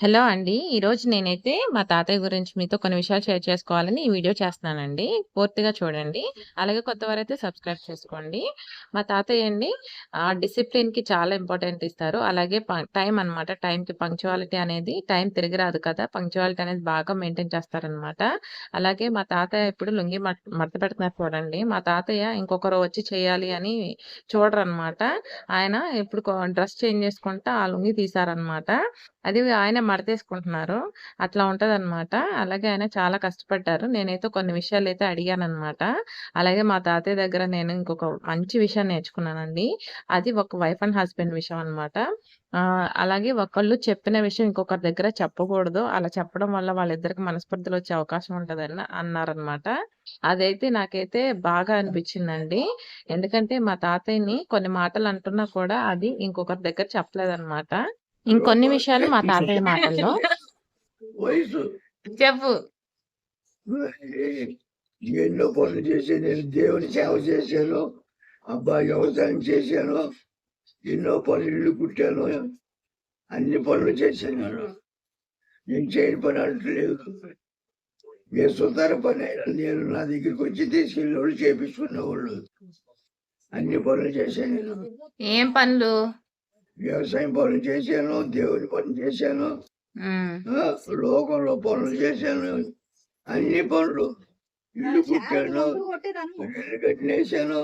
Hello అండి. ఈరోజు నేనైతే మా తాతయ్య గురించి మీతో కొన్ని విషయాలు షేర్ చేసుకోవాలని ఈ వీడియో చేస్తున్నానండి. పూర్తిగా చూడండి. అలాగే కొత్తవారైతే సబ్స్క్రైబ్ చేసుకోండి. మా తాతయ్య అండి డిసిప్లిన్‌కి చాలా ఇంపార్టెంట్ ఇస్తారు. అలాగే టైం అనమాట. టైంకి పంక్చువాలిటీ అనేది టైం తిరిగి రాదు కదా! పంక్చువాలిటీ అనేది బాగా మెయింటైన్ చేస్తారనమాట. అలాగే మా తాతయ్య ఇప్పుడు లుంగీ మడత పెడుతున్నారు చూడండి. మా తాతయ్య ఇంకొకరు వచ్చి చేయాలి అని చూడరనమాట. ఆయన ఇప్పుడు డ్రెస్ చేంజ్ చేసుకుంటా ఆ లుంగీ తీశారనమాట. అది ఆయన మడతేసుకుంటున్నారు. అట్లా ఉంటదనమాట. అలాగే ఆయన చాలా కష్టపడ్డారు. నేనైతే కొన్ని విషయాలు అయితే అడిగాననమాట. అలాగే మా తాతయ్య దగ్గర నేను ఇంకొక మంచి విషయం నేర్చుకున్నానండి. అది ఒక వైఫ్ అండ్ హస్బెండ్ విషయం అనమాట. అలాగే ఒకళ్ళు చెప్పిన విషయం ఇంకొకరి దగ్గర చెప్పకూడదు. అలా చెప్పడం వల్ల వాళ్ళిద్దరికి మనస్పర్ధలొచ్చే అవకాశం ఉంటదని అన్నారనమాట. అదైతే నాకైతే బాగా అనిపించిందండి. ఎందుకంటే మా తాతయ్యని కొన్ని మాటలు అంటున్నా కూడా అది ఇంకొకరి దగ్గర చెప్పలేదన్నమాట ఇంకొన్ని విషయాలు మా తాతయ్య మాటల్లో. వయసు చెప్పు. ఎన్నో పనులు చేశాను నేను దేవుని సేవ చేశాను అబ్బా వ్యవసాయం చేశాను ఎన్నో పనులు ఇల్లు కుట్టాను అన్ని పనులు చేశాను నేను చేయని పని అంటలేదు నేను సుతార పని అయినా నేను నా దగ్గరికి వచ్చి తీసుకెళ్ళి వాళ్ళు చేపించుకునే వాళ్ళు అన్ని పనులు చేశాను నేను ఏం పనులు? వ్యవసాయం పనులు చేశాను దేవుని పని చేశాను. లోకంలో పనులు చేశాను. అన్ని పనులు ఇల్లు కుట్టాను ఇల్లు కట్టినేసాను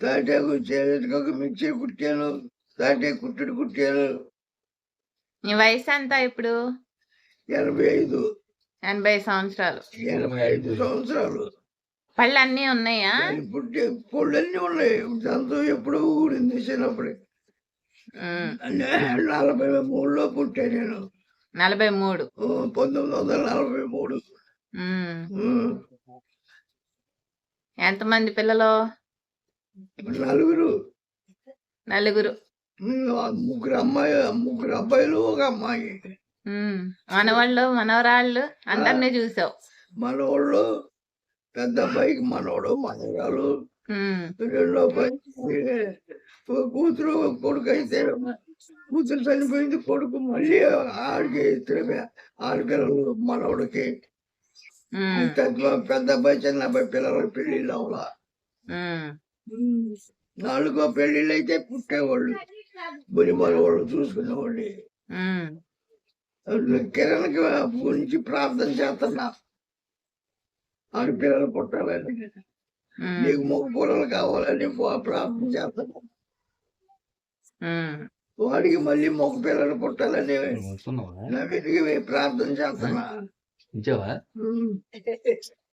తాటాకు చేతికొక మిక్సీ కుట్టాను తాటే కుట్టుడు కుట్టాను. నీ వయసెంత ఇప్పుడు? ఎనభై ఐదు. 80 సంవత్సరాలు. ఎనభై ఐదు సంవత్సరాలు. పళ్ళన్నీ ఉన్నాయా? పుట్టే పళ్ళన్నీ ఉన్నాయి దాంతో ఎప్పుడు ఊరింది చిన్నప్పుడు. నలభై మూడులో పుట్టా నేను 43. ఆ, పంతొమ్మిది వందల నలభై మూడు ఎంతమంది పిల్లలు? నలుగురు నలుగురు. ముగ్గురు అమ్మాయి ముగ్గురు అబ్బాయిలు ఒక అమ్మాయి. మనవళ్ళు, మనవరాళ్ళు అందరిని చూసావు. మనోళ్ళు పెద్ద అబ్బాయికి మనోడు మనవరాలు హ్మ్. రెండో అబ్బాయి కూతురు కొడుకు అయితే కూతురు చనిపోయింది కొడుకు మళ్ళీ ఆడికి ఇద్దరు ఆడపిల్లలు మనవడికి. పెద్ద అబ్బాయి చిన్న అబ్బాయి పిల్లల పెళ్ళిళ్ళు అవలా. నాలుగో పెళ్ళిళ్ళు అయితే పుట్టేవాళ్ళు బుని మనవాళ్ళు చూసుకునేవాళ్ళు హ్మ్. కిరణ్కి గురించి ప్రార్థన చేస్తున్నా ఆడి పిల్లలు పుట్టాలని. నీకు మగ పిల్లలు కావాలని ప్రార్థన చేస్తున్నా హ్మ్. వాడికి మళ్ళీ మగ పిల్లలు పుట్టాలని వస్తున్నావా నా వెతికి ప్రార్థన చేస్తున్నా.